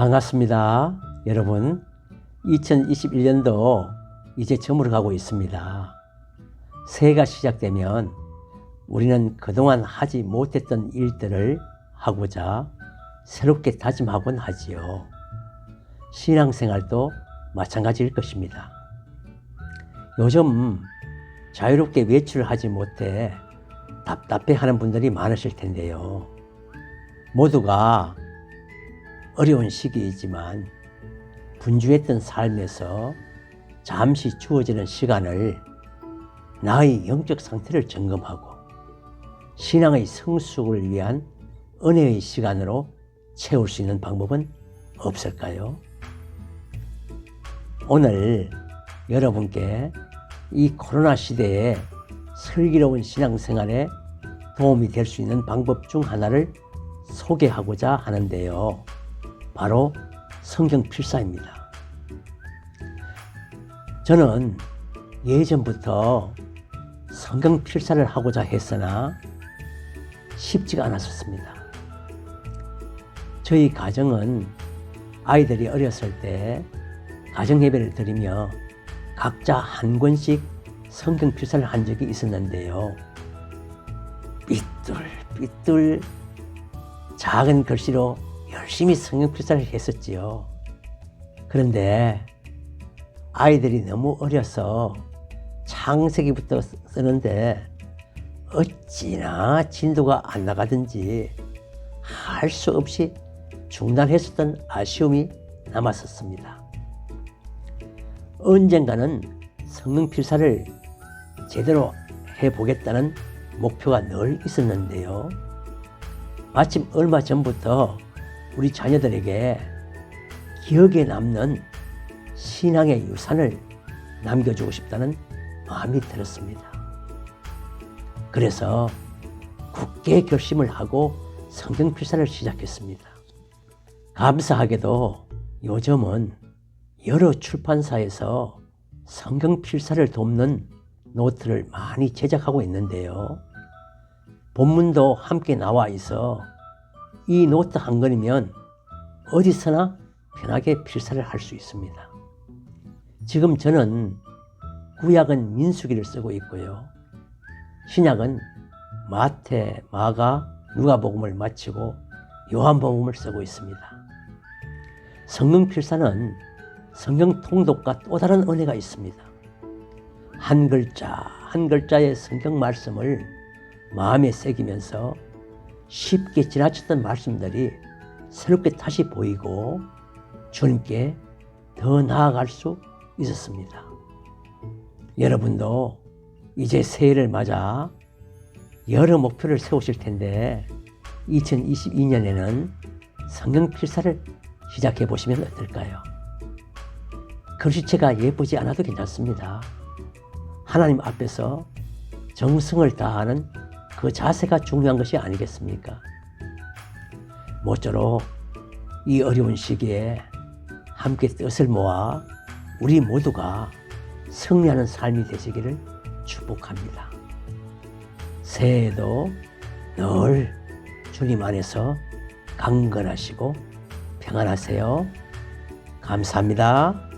반갑습니다. 여러분, 2021년도 이제 저물어 가고 있습니다. 새해가 시작되면 우리는 그동안 하지 못했던 일들을 하고자 새롭게 다짐하곤 하지요. 신앙생활도 마찬가지일 것입니다. 요즘 자유롭게 외출하지 못해 답답해 하는 분들이 많으실 텐데요. 모두가 어려운 시기이지만 분주했던 삶에서 잠시 주어지는 시간을 나의 영적 상태를 점검하고 신앙의 성숙을 위한 은혜의 시간으로 채울 수 있는 방법은 없을까요? 오늘 여러분께 이 코로나 시대에 슬기로운 신앙생활에 도움이 될 수 있는 방법 중 하나를 소개하고자 하는데요. 바로 성경 필사입니다. 저는 예전부터 성경 필사를 하고자 했으나 쉽지가 않았었습니다. 저희 가정은 아이들이 어렸을 때 가정 예배를 드리며 각자 한 권씩 성경 필사를 한 적이 있었는데요. 삐뚤삐뚤 작은 글씨로 열심히 성경 필사를 했었지요. 그런데 아이들이 너무 어려서 창세기부터 쓰는데 어찌나 진도가 안 나가든지 할 수 없이 중단했었던 아쉬움이 남았었습니다. 언젠가는 성능 필사를 제대로 해보겠다는 목표가 늘 있었는데요. 마침 얼마 전부터 우리 자녀들에게 기억에 남는 신앙의 유산을 남겨주고 싶다는 마음이 들었습니다. 그래서 굳게 결심을 하고 성경 필사를 시작했습니다. 감사하게도 요즘은 여러 출판사에서 성경 필사를 돕는 노트를 많이 제작하고 있는데요. 본문도 함께 나와 있어 이 노트 한 권이면 어디서나 편하게 필사를 할 수 있습니다. 지금 저는 구약은 민수기를 쓰고 있고요. 신약은 마태, 마가, 누가복음을 마치고 요한복음을 쓰고 있습니다. 성경 필사는 성경 통독과 또 다른 은혜가 있습니다. 한 글자 한 글자의 성경 말씀을 마음에 새기면서 쉽게 지나쳤던 말씀들이 새롭게 다시 보이고 주님께 더 나아갈 수 있었습니다. 여러분도 이제 새해를 맞아 여러 목표를 세우실 텐데 2022년에는 성경 필사를 시작해 보시면 어떨까요? 글씨체가 예쁘지 않아도 괜찮습니다. 하나님 앞에서 정성을 다하는 그 자세가 중요한 것이 아니겠습니까? 모쪼록 이 어려운 시기에 함께 뜻을 모아 우리 모두가 승리하는 삶이 되시기를 축복합니다. 새해에도 늘 주님 안에서 강건하시고 평안하세요. 감사합니다.